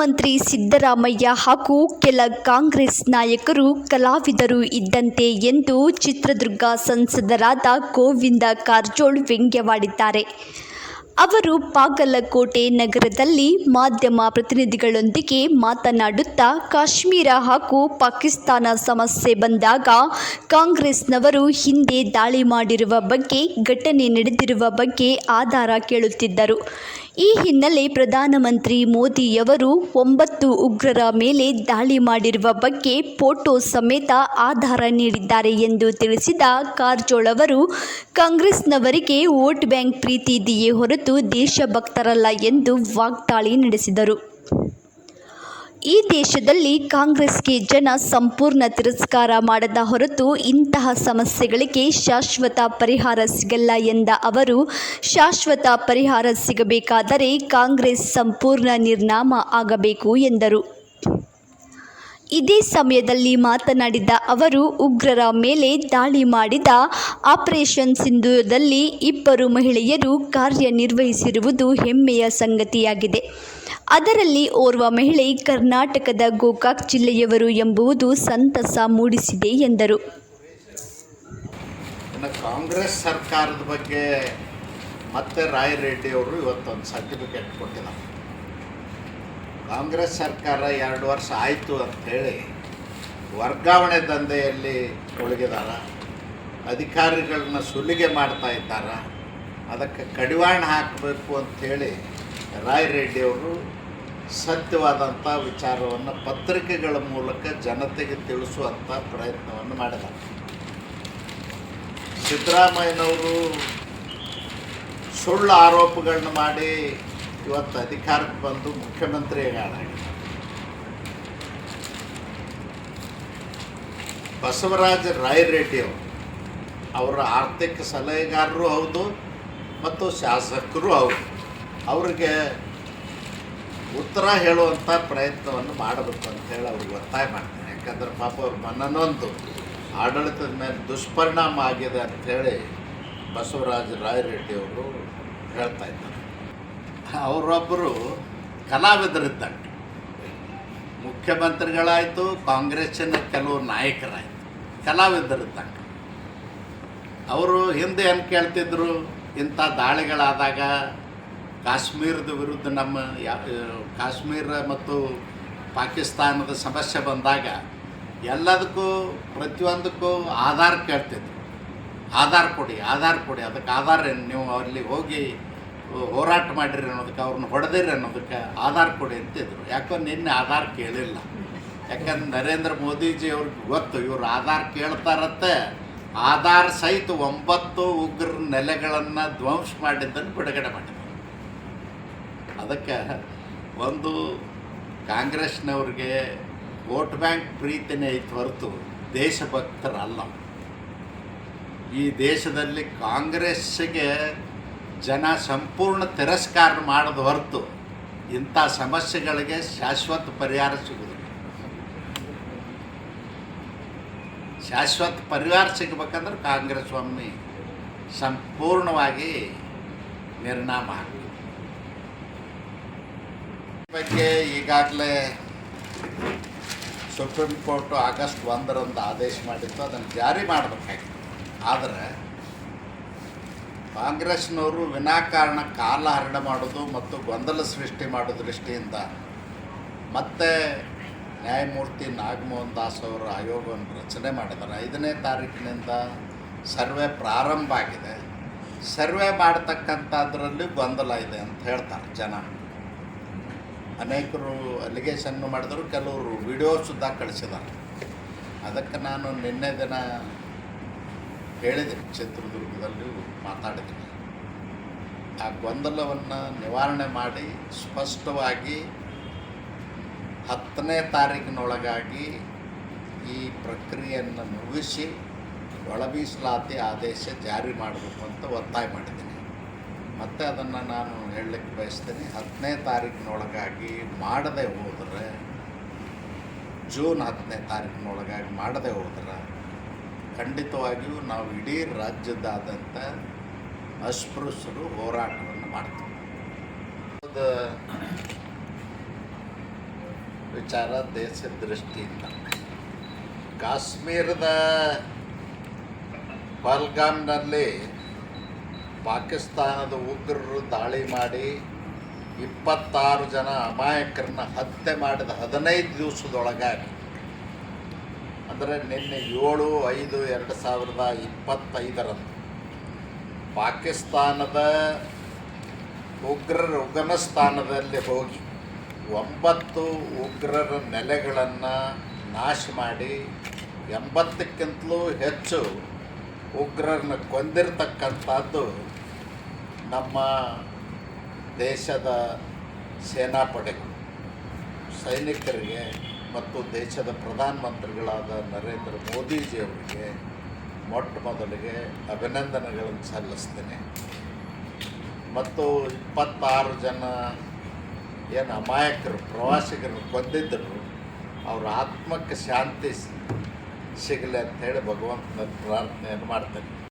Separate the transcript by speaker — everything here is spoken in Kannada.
Speaker 1: ಮುಖ್ಯಮಂತ್ರಿ ಸಿದ್ದರಾಮಯ್ಯ ಹಾಗೂ ಕೆಲ ಕಾಂಗ್ರೆಸ್ ನಾಯಕರು ಕಲಾವಿದರು ಇದ್ದಂತೆ ಎಂದು ಚಿತ್ರದುರ್ಗ ಸಂಸದರಾದ ಗೋವಿಂದ ಕಾರಜೋಳ್ ವ್ಯಂಗ್ಯವಾಡಿದ್ದಾರೆ. ಅವರು ಬಾಗಲಕೋಟೆ ನಗರದಲ್ಲಿ ಮಾಧ್ಯಮ ಪ್ರತಿನಿಧಿಗಳೊಂದಿಗೆ ಮಾತನಾಡುತ್ತಾ, ಕಾಶ್ಮೀರ ಹಾಗೂ ಪಾಕಿಸ್ತಾನ ಸಮಸ್ಯೆ ಬಂದಾಗ ಕಾಂಗ್ರೆಸ್ನವರು ಹಿಂದೆ ದಾಳಿ ಮಾಡಿರುವ ಬಗ್ಗೆ, ಘಟನೆ ನಡೆದಿರುವ ಬಗ್ಗೆ ಆಧಾರ ಕೇಳುತ್ತಿದ್ದರು. ಈ ಹಿನ್ನೆಲೆ ಪ್ರಧಾನಮಂತ್ರಿ ಮೋದಿಯವರು ಒಂಬತ್ತು ಉಗ್ರರ ಮೇಲೆ ದಾಳಿ ಮಾಡಿರುವ ಬಗ್ಗೆ ಫೋಟೋ ಸಮೇತ ಆಧಾರ ನೀಡಿದ್ದಾರೆ ಎಂದು ತಿಳಿಸಿದ ಕಾರಜೋಳ್ ಅವರು, ಕಾಂಗ್ರೆಸ್ನವರಿಗೆ ವೋಟ್ ಬ್ಯಾಂಕ್ ಪ್ರೀತಿ ಇದೆಯೇ ಹೊರತು ದೇಶಭಕ್ತರಲ್ಲ ಎಂದು ವಾಗ್ದಾಳಿ ನಡೆಸಿದರು. ಈ ದೇಶದಲ್ಲಿ ಕಾಂಗ್ರೆಸ್ಗೆ ಜನ ಸಂಪೂರ್ಣ ತಿರಸ್ಕಾರ ಮಾಡದ ಹೊರತು ಇಂತಹ ಸಮಸ್ಯೆಗಳಿಗೆ ಶಾಶ್ವತ ಪರಿಹಾರ ಸಿಗಲ್ಲ ಎಂದ ಅವರು, ಶಾಶ್ವತ ಪರಿಹಾರ ಸಿಗಬೇಕಾದರೆ ಕಾಂಗ್ರೆಸ್ ಸಂಪೂರ್ಣ ನಿರ್ನಾಮ ಆಗಬೇಕು ಎಂದರು. ಇದೇ ಸಮಯದಲ್ಲಿ ಮಾತನಾಡಿದ ಅವರು, ಉಗ್ರರ ಮೇಲೆ ದಾಳಿ ಮಾಡಿದ ಆಪರೇಷನ್ ಸಿಂಧೂರದಲ್ಲಿ ಇಬ್ಬರು ಮಹಿಳೆಯರು ಕಾರ್ಯನಿರ್ವಹಿಸಿರುವುದು ಹೆಮ್ಮೆಯ ಸಂಗತಿಯಾಗಿದೆ. ಅದರಲ್ಲಿ ಓರ್ವ ಮಹಿಳೆ ಕರ್ನಾಟಕದ ಗೋಕಾಕ್ ಜಿಲ್ಲೆಯವರು ಎಂಬುದು ಸಂತಸ ಮೂಡಿಸಿದೆ ಎಂದರು.
Speaker 2: ಕಾಂಗ್ರೆಸ್ ಸರ್ಕಾರದ ಬಗ್ಗೆ ಮತ್ತೆ ರಾಯ್ ರೆಡ್ಡಿ ಅವರು ಇವತ್ತೊಂದು ಸರ್ಟಿಫಿಕೇಟ್ ಕೊಟ್ಟಿದ್ದಾರೆ ಕಾಂಗ್ರೆಸ್ ಸರ್ಕಾರ ಎರಡು ವರ್ಷ ಆಯಿತು ಅಂಥೇಳಿ ವರ್ಗಾವಣೆ ದಂಧೆಯಲ್ಲಿ ಒಳಗಿದಾರ ಅಧಿಕಾರಿಗಳನ್ನ ಸುಲಿಗೆ ಮಾಡ್ತಾ ಇದ್ದಾರ. ಅದಕ್ಕೆ ಕಡಿವಾಣ ಹಾಕಬೇಕು ಅಂಥೇಳಿ ರಾಯ್ ರೆಡ್ಡಿ ಅವರು ಸತ್ಯವಾದಂಥ ವಿಚಾರವನ್ನು ಪತ್ರಿಕೆಗಳ ಮೂಲಕ ಜನತೆಗೆ ತಿಳಿಸುವಂಥ ಪ್ರಯತ್ನವನ್ನು ಮಾಡಿದ್ದಾರೆ. ಸಿದ್ದರಾಮಯ್ಯನವರು ಸುಳ್ಳು ಆರೋಪಗಳನ್ನ ಮಾಡಿ ಇವತ್ತು ಅಧಿಕಾರಕ್ಕೆ ಬಂದು ಮುಖ್ಯಮಂತ್ರಿಗಳಾಗಿದ್ದಾರೆ ಬಸವರಾಜ ರಾಯರೆಡ್ಡಿ ಅವರು ಅವರ ಆರ್ಥಿಕ ಸಲಹೆಗಾರರು ಹೌದು ಮತ್ತು ಶಾಸಕರು ಹೌದು. ಅವರಿಗೆ ಉತ್ತರ ಹೇಳುವಂಥ ಪ್ರಯತ್ನವನ್ನು ಮಾಡಬೇಕು ಅಂತ ಹೇಳಿ ಅವ್ರಿಗೆ ಒತ್ತಾಯ ಮಾಡ್ತಾರೆ ಯಾಕಂದ್ರೆ ಪಾಪ ಅವ್ರ ಮನನೊಂದು ಆಡಳಿತದ ಮೇಲೆ ದುಷ್ಪರಿಣಾಮ ಆಗಿದೆ ಅಂಥೇಳಿ ಬಸವರಾಜ ರಾಯರೆಡ್ಡಿ ಅವರು ಹೇಳ್ತಾ ಇದ್ದಾರೆ. ಅವರೊಬ್ಬರು ಕಲಾವಿದರಿದ್ದಂಗೆ. ಮುಖ್ಯಮಂತ್ರಿಗಳಾಯಿತು, ಕಾಂಗ್ರೆಸ್ಸಿನ ಕೆಲವು ನಾಯಕರಾಯಿತು, ಕಲಾವಿದರಿದ್ದಂಗೆ. ಅವರು ಹಿಂದೆ ಏನು ಕೇಳ್ತಿದ್ರು? ಇಂಥ ದಾಳಿಗಳಾದಾಗ ಕಾಶ್ಮೀರದ ವಿರುದ್ಧ ನಮ್ಮ ಕಾಶ್ಮೀರ ಮತ್ತು ಪಾಕಿಸ್ತಾನದ ಸಮಸ್ಯೆ ಬಂದಾಗ ಎಲ್ಲದಕ್ಕೂ ಪ್ರತಿಯೊಂದಕ್ಕೂ ಆಧಾರ್ ಕೇಳ್ತಿದ್ರು. ಆಧಾರ್ ಕೊಡಿ ಆಧಾರ್ ಕೊಡಿ, ಅದಕ್ಕೆ ಆಧಾರ ಏನು? ನೀವು ಅಲ್ಲಿ ಹೋಗಿ ಹೋರಾಟ ಮಾಡಿರಿ ಅನ್ನೋದಕ್ಕೆ, ಅವ್ರನ್ನ ಹೊಡೆದಿರಿ ಅನ್ನೋದಕ್ಕೆ ಆಧಾರ್ ಕೊಡಿ ಅಂತಿದ್ರು. ಯಾಕೋ ನಿನ್ನೆ ಆಧಾರ್ ಕೇಳಿಲ್ಲ. ಯಾಕಂದ್ರೆ ನರೇಂದ್ರ ಮೋದಿಜಿ ಅವ್ರಿಗೆ ಗೊತ್ತು, ಇವರು ಆಧಾರ್ ಕೇಳ್ತಾರತ್ತೆ. ಆಧಾರ್ ಸಹಿತ ಒಂಬತ್ತು ಉಗ್ರ ನೆಲೆಗಳನ್ನು ಧ್ವಂಸ ಮಾಡಿದ್ದನ್ನು ಬಿಡುಗಡೆ ಮಾಡಿದ್ರು. ಅದಕ್ಕೆ ಒಂದು ಕಾಂಗ್ರೆಸ್ನವ್ರಿಗೆ ವೋಟ್ ಬ್ಯಾಂಕ್ ಪ್ರೀತಿನೇ ಐತೆ ಹೊರತು ದೇಶಭಕ್ತರಲ್ಲ. ಈ ದೇಶದಲ್ಲಿ ಕಾಂಗ್ರೆಸ್ಸಿಗೆ ಜನ ಸಂಪೂರ್ಣ ತಿರಸ್ಕಾರ ಮಾಡದ ಹೊರತು ಇಂಥ ಸಮಸ್ಯೆಗಳಿಗೆ ಶಾಶ್ವತ ಪರಿಹಾರ ಸಿಗುವುದಿಲ್ಲ ಶಾಶ್ವತ ಪರಿಹಾರ ಸಿಗಬೇಕಂದ್ರೆ ಕಾಂಗ್ರೆಸ್ ಒಮ್ಮೆ ಸಂಪೂರ್ಣವಾಗಿ ನಿರ್ಣಾಮ ಈ ಬಗ್ಗೆ ಈಗಾಗಲೇ ಸುಪ್ರೀಂ ಕೋರ್ಟು ಆಗಸ್ಟ್ ಒಂದರಂದು ಆದೇಶ ಮಾಡಿತ್ತು. ಅದನ್ನು ಜಾರಿ ಮಾಡಬೇಕಾಗಿತ್ತು ಆದರೆ ಕಾಂಗ್ರೆಸ್ನವರು ವಿನಾಕಾರಣ ಕಾಲ ಹರಣ ಮಾಡೋದು ಮತ್ತು ಗೊಂದಲ ಸೃಷ್ಟಿ ಮಾಡೋ ದೃಷ್ಟಿಯಿಂದ ಮತ್ತೆ ನ್ಯಾಯಮೂರ್ತಿ ನಾಗಮೋಹನ್ ದಾಸ್ ಅವರ ಆಯೋಗವನ್ನು ರಚನೆ ಮಾಡಿದ್ದಾರೆ. ಐದನೇ ತಾರೀಕಿನಿಂದ ಸರ್ವೆ ಪ್ರಾರಂಭ ಆಗಿದೆ. ಸರ್ವೆ ಮಾಡತಕ್ಕಂಥದ್ರಲ್ಲಿ ಗೊಂದಲ ಇದೆ ಅಂತ ಹೇಳ್ತಾರೆ ಜನ. ಅನೇಕರು ಅಲಿಗೇಷನ್ನು ಮಾಡಿದರು, ಕೆಲವರು ವಿಡಿಯೋ ಸುದ್ದ ಕಳಿಸಿದ್ದಾರೆ ಅದಕ್ಕೆ ನಾನು ನಿನ್ನೆ ದಿನ ಹೇಳಿದೆ, ಚಿತ್ರದುರ್ಗದಲ್ಲಿ ಮಾತಾಡಿದ್ದೀನಿ ಆ ಗೊಂದಲವನ್ನು ನಿವಾರಣೆ ಮಾಡಿ ಸ್ಪಷ್ಟವಾಗಿ ಹತ್ತನೇ ತಾರೀಕಿನೊಳಗಾಗಿ ಈ ಪ್ರಕ್ರಿಯೆಯನ್ನು ಮುಗಿಸಿ ಒಳಮೀಸಲಾತಿ ಆದೇಶ ಜಾರಿ ಮಾಡಬೇಕು ಅಂತ ಒತ್ತಾಯ ಮಾಡಿದ್ದೀನಿ. ಮತ್ತು ಅದನ್ನು ನಾನು ಹೇಳಲಿಕ್ಕೆ ಬಯಸ್ತೀನಿ ಹತ್ತನೇ ತಾರೀಕಿನೊಳಗಾಗಿ ಮಾಡದೆ ಹೋದರೆ, ಜೂನ್ ಹತ್ತನೇ ತಾರೀಕಿನೊಳಗಾಗಿ ಮಾಡದೆ ಹೋದ್ರೆ ಖಂಡಿತವಾಗಿಯೂ ನಾವು ಇಡೀ ರಾಜ್ಯದಾದ್ಯಂತ ಅಸ್ಪೃಶ್ಯರು ಹೋರಾಟವನ್ನು ಮಾಡ್ತೀವಿ. ಅದು ವಿಚಾರ ದೇಶದ ದೃಷ್ಟಿಯಿಂದ. ಕಾಶ್ಮೀರದ ಪಹಲ್ಗಾಮ್ನಲ್ಲಿ ಪಾಕಿಸ್ತಾನದ ಉಗ್ರರು ದಾಳಿ ಮಾಡಿ ಇಪ್ಪತ್ತಾರು ಜನ ಅಮಾಯಕರನ್ನ ಹತ್ಯೆ ಮಾಡಿದ ಹದಿನೈದು ದಿವಸದೊಳಗಾಗಿ. ಅಂದರೆ ನಿನ್ನೆ ಏಳು, ಐದು, ಎರಡು ಸಾವಿರದ ಇಪ್ಪತ್ತೈದರಂದು ಪಾಕಿಸ್ತಾನದ ಉಗ್ರರ ಉಗಮಸ್ಥಾನದಲ್ಲಿ ಹೋಗಿ ಒಂಬತ್ತು ಉಗ್ರರ ನೆಲೆಗಳನ್ನು ನಾಶ ಮಾಡಿ ಎಂಬತ್ತಕ್ಕಿಂತಲೂ ಹೆಚ್ಚು ಉಗ್ರರನ್ನ ಕೊಂದಿರ್ತಕ್ಕಂಥದ್ದು ನಮ್ಮ ದೇಶದ ಸೇನಾಪಡೆಗಳು, ಸೈನಿಕರಿಗೆ ಮತ್ತು ದೇಶದ ಪ್ರಧಾನಮಂತ್ರಿಗಳಾದ ನರೇಂದ್ರ ಮೋದಿಜಿಯವರಿಗೆ ಮೊಟ್ಟ ಮೊದಲಿಗೆ ಅಭಿನಂದನೆಗಳನ್ನು ಸಲ್ಲಿಸ್ತೇನೆ. ಮತ್ತು ಇಪ್ಪತ್ತಾರು ಜನ ಏನು ಅಮಾಯಕರು ಪ್ರವಾಸಿಗರು ಕೊಂದಿದ್ದರು ಅವರ ಆತ್ಮಕ್ಕೆ ಶಾಂತಿ ಸಿಗಲಿ ಅಂತ ಹೇಳಿ ಭಗವಂತನ ಪ್ರಾರ್ಥನೆಯನ್ನು ಮಾಡ್ತೇನೆ